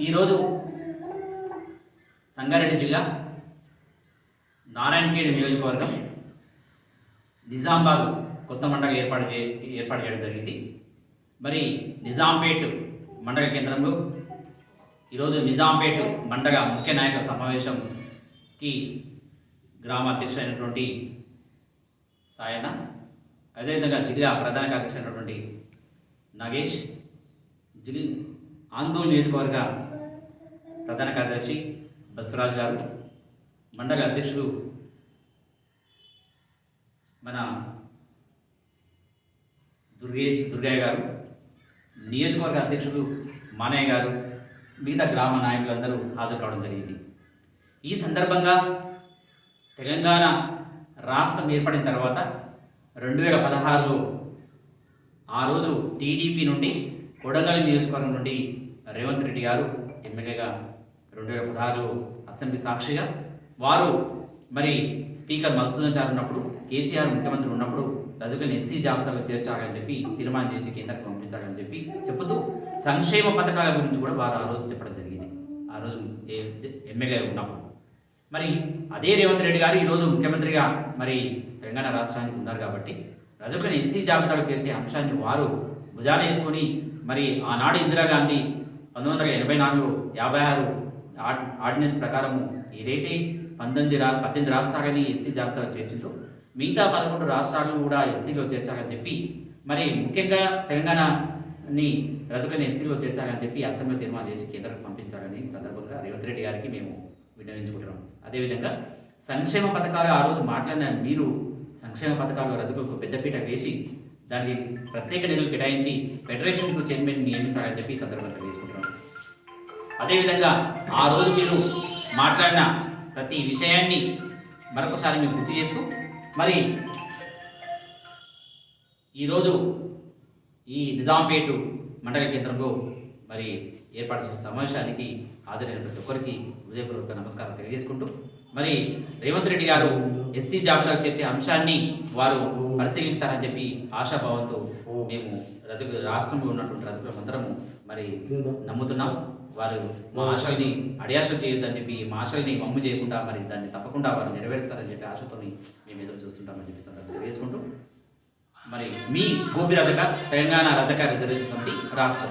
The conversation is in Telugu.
ఈరోజు సంగారెడ్డి జిల్లా నారాయణఖేడ్ నియోజకవర్గం నిజామాబాద్ కొత్త మండలి ఏర్పాటు చే ఏర్పాటు చేయడం జరిగింది. మరి నిజాంపేట్ మండల కేంద్రంలో ఈరోజు నిజాంపేట్ మండల ముఖ్య నాయకుల సమావేశంకి గ్రామ అధ్యక్షుడు అయినటువంటి సాయన అదేవిధంగా జిల్లా ప్రధాన కార్యదర్శి అయినటువంటి నాగేష్ జిల్ ఆందోళన నియోజకవర్గ ప్రధాన కార్యదర్శి బసవరాజు గారు మండల అధ్యక్షుడు మన దుర్గేష్ దుర్గయ్య గారు నియోజకవర్గ అధ్యక్షుడు మానయ్య గారు మిగతా గ్రామ నాయకులందరూ హాజరు కావడం జరిగింది. ఈ సందర్భంగా తెలంగాణ రాష్ట్రం ఏర్పడిన తర్వాత రెండు వేల పదహారులో ఆ రోజు టీడీపీ నుండి కొడంగల్ నియోజకవర్గం నుండి రేవంత్ రెడ్డి గారు ఎమ్మెల్యేగా రెండు వేల పదహారులో అసెంబ్లీ సాక్షిగా వారు మరి స్పీకర్ మధుసూదన్ ఉన్నప్పుడు కేసీఆర్ ముఖ్యమంత్రి ఉన్నప్పుడు రజకులను ఎస్సీ జాబితాలో చేర్చాలని చెప్పి తీర్మానం చేసి కేంద్రానికి పంపించాలని చెప్పి చెబుతూ సంక్షేమ పథకాల గురించి కూడా వారు ఆ రోజు చెప్పడం జరిగింది. ఆ రోజు ఎమ్మెల్యే ఉన్నప్పుడు. మరి అదే రేవంత్ రెడ్డి గారు ఈరోజు ముఖ్యమంత్రిగా మరి తెలంగాణ రాష్ట్రానికి ఉన్నారు కాబట్టి రజకులను ఎస్సీ జాబితాలో చేర్చే అంశాన్ని వారు భుజాన వేసుకొని మరి ఆనాడు ఇందిరాగాంధీ పంతొమ్మిది వందల ఎనభై నాలుగు యాభై ఆరు ఆర్డినెన్స్ ప్రకారము ఏదైతే పంతొమ్మిది రా పద్దెనిమిది రాష్ట్రాలని ఎస్సీ జాబితాలో చేర్చిందో మిగతా పదకొండు రాష్ట్రాలను కూడా ఎస్సీలో చేర్చాలని చెప్పి మరి ముఖ్యంగా తెలంగాణని రజకులను ఎస్సీలో చేర్చాలని చెప్పి అసెంబ్లీ తీర్మానం చేసి కేంద్రానికి పంపించాలని సందర్భంగా రేవంత్ రెడ్డి గారికి మేము విన్నవించుకుంటున్నాం. అదేవిధంగా సంక్షేమ పథకాలు ఆ రోజు మాట్లాడిన మీరు సంక్షేమ పథకాలు రజకులకు పెద్దపీట వేసి దానికి ప్రత్యేక నిధులు కేటాయించి ఫెడరేషన్కు చైర్మన్ నియమించాలని చెప్పి సందర్భంగా తెలియజేసుకుంటున్నాం. అదేవిధంగా ఆ రోజు మీరు మాట్లాడిన ప్రతి విషయాన్ని మరొకసారి మేము గుర్తు చేస్తూ మరి ఈరోజు ఈ నిజాంపేట మండల కేంద్రంలో మరి ఏర్పాటు చేసిన సమావేశానికి హాజరైన ప్రతి ఒక్కరికి హృదయపూర్వక నమస్కారం తెలియజేసుకుంటూ మరి రేవంత్ రెడ్డి గారు ఎస్సీ జాబితాకు చేర్చే అంశాన్ని వారు పరిశీలిస్తారని చెప్పి ఆశాభావంతో మేము రజ రాష్ట్రంలో ఉన్నటువంటి రజకులందరము మరి నమ్ముతున్నాం. వారు మా ఆశల్ని అడియాశలు చేయొద్దని చెప్పి మా ఆశల్ని మమ్ము చేయకుండా మరి దాన్ని తప్పకుండా వారు నెరవేరుస్తారని చెప్పి ఆశతోని మేము ఎదురు చూస్తుంటామని చెప్పి సందర్భంగా వేసుకుంటూ మరి మీ గోపి రజక తెలంగాణ రజక రిజర్వేషన్ కమిటీ రాష్ట్ర